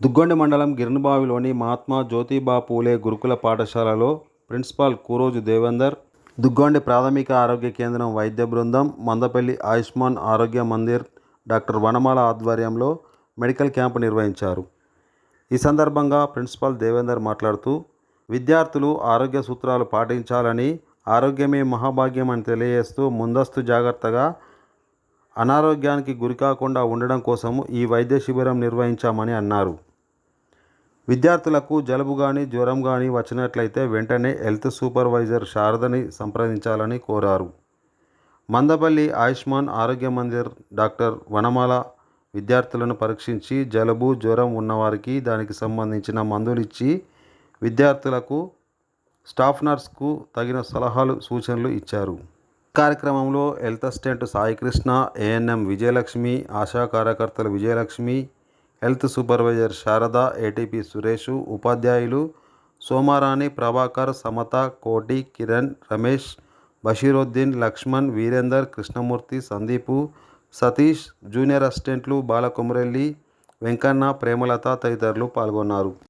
దుగ్గొండి మండలం గిరణబావిలోని మహాత్మా జ్యోతిబా పూలే గురుకుల పాఠశాలలో ప్రిన్సిపాల్ కూరోజు దేవేందర్ దుగ్గొండి ప్రాథమిక ఆరోగ్య కేంద్రం వైద్య బృందం మందపల్లి ఆయుష్మాన్ ఆరోగ్య మందిర్ డాక్టర్ వనమాల ఆధ్వర్యంలో మెడికల్ క్యాంపు నిర్వహించారు. ఈ సందర్భంగా ప్రిన్సిపాల్ దేవేందర్ మాట్లాడుతూ విద్యార్థులు ఆరోగ్య సూత్రాలు పాటించాలని ఆరోగ్యమే మహాభాగ్యం అని తెలియజేస్తూ ముందస్తు జాగ్రత్తగా అనారోగ్యానికి గురికాకుండా ఉండడం కోసం ఈ వైద్య శిబిరం నిర్వహించామని అన్నారు. విద్యార్థులకు జలుబు కానీ జ్వరం కానీ వచ్చినట్లయితే వెంటనే హెల్త్ సూపర్వైజర్ శారదని సంప్రదించాలని కోరారు. మందపల్లి ఆయుష్మాన్ ఆరోగ్య మందిర్ డాక్టర్ వనమాల విద్యార్థులను పరీక్షించి జలుబు జ్వరం ఉన్నవారికి దానికి సంబంధించిన మందులు ఇచ్చి విద్యార్థులకు స్టాఫ్ నర్స్కు తగిన సలహాలు సూచనలు ఇచ్చారు. కార్యక్రమంలో health assistant Saikrishna ANM Vijayalakshmi ASHA కార్యకర్తలు Vijayalakshmi health supervisor Sharada ATP Suresh ఉపాధ్యాయులు సోమారాణి ప్రభాకర్ సమత కోటి కిరణ్ రమేష్ బషీరుద్దీన్ లక్ష్మణ్ వీరేందర్ కృష్ణమూర్తి సందీపు సతీష్ జూనియర్ అసిస్టెంట్లు బాలకుమరెల్లి వెంకన్న ప్రేమలత తదితరులు పాల్గొన్నారు.